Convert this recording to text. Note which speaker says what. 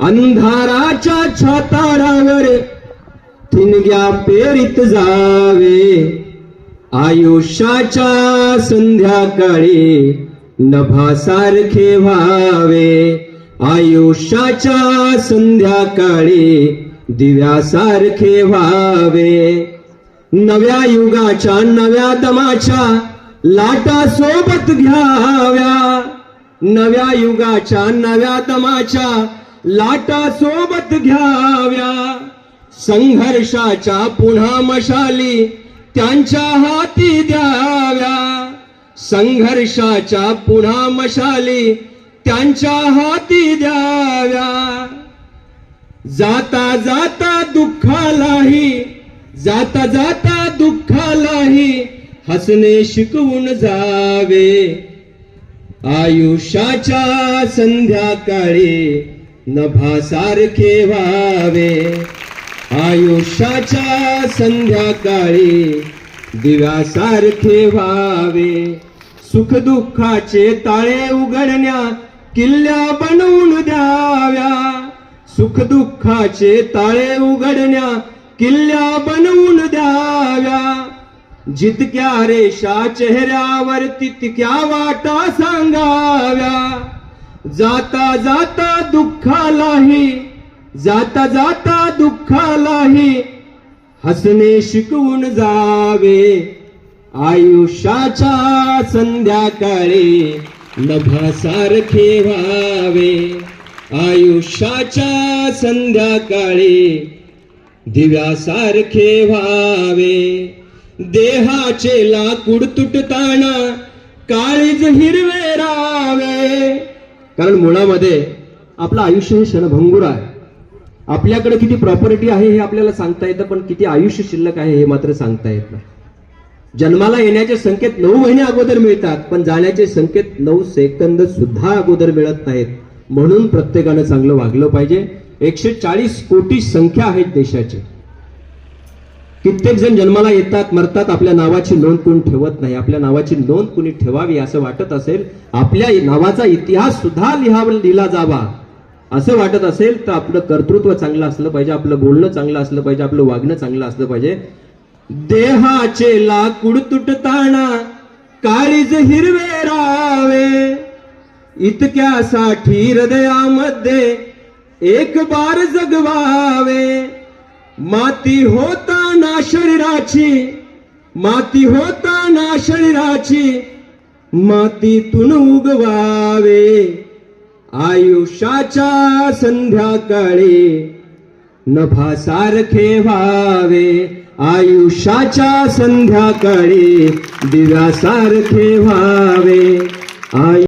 Speaker 1: अंधाराच्या छाताडावर थिनग्या पेरीत जावे. आयुष्याच्या संध्याकाळी नभासारखे व्हावे. आयुष्याच्या संध्याकाळी दिव्यासारखे व्हावे. नव्या युगाच्या नव्या दमाच्या लाटा सोबत घ्याव्या. नव्या युगाच्या नव्या दमाच्या लाटा सोबत घ्याव्या. संघर्षाच्या पुन्हा मशाली त्यांच्या हाती द्याव्या. संघर्षाच्या पुन्हा मशाली त्यांच्या हाती द्याव्या. जाता जाता दुःखालाही जाता जाता दुःखालाही हसणे शिकवून जावे. आयुष्याच्या संध्याकाळी नभासारखे व्हावे आयुष्याच्या संध्याकाळी दिव्यासारखे व्हावे सुखदुःखाचे ताळे उघडण्या किल्ल्या बनवून द्याव्या. सुखदुःखाचे ताळे उघडण्या किल्ल्या बनवून द्याव्या. जितक्या रेषा चेहऱ्यावर तितक्या वाटा सांगाव्या. जाता जाता दुःखालाही जाता जाता दुःखालाही हसणे शिकवून जावे. आयुष्याच्या संध्याकाळी नभासारखे व्हावे आयुष्याच्या संध्याकाळी दिव्यासारखे व्हावे देहाचे लाकूड तुटताना काळीज हिरवे रावे कारण मुळामध्ये आपलं आयुष्य हे क्षणभंगूर आहे. आपल्याकडे किती प्रॉपर्टी आहे हे आपल्याला सांगता येतं पण किती आयुष्य शिल्लक आहे हे मात्र सांगता येत नाही. जन्माला येण्याचे संकेत नऊ महिने अगोदर मिळतात पण जाण्याचे संकेत नऊ सेकंद सुद्धा अगोदर मिळत नाहीत. म्हणून प्रत्येकानं चांगलं वागलं पाहिजे. एकशे चाळीस कोटी संख्या आहेत देशाची. कित्येक जण जन्माला येतात मरतात आपल्या नावाची नोंद कोण ठेवत नाही. आपल्या नावाची नोंद कोणी ठेवावी असं वाटत असेल आपल्या नावाचा इतिहास सुद्धा लिहावा लिहिला जावा. असं वाटत असेल तर आपलं कर्तृत्व चांगलं असलं पाहिजे आपलं बोलणं चांगलं असलं पाहिजे आपलं वागणं चांगलं असलं पाहिजे. देहाचे लाकूड तुटताना काळीज हिरवे रावे इतक्यासाठी हृदयामध्ये एक बार जगवावे. माती होत होताना शरीराची माती होताना शरीराची मातीतून उगवावे. आयुष्याच्या संध्याकाळी नभासारखे व्हावे आयुष्याच्या संध्याकाळी दिव्यासारखे व्हावे आयु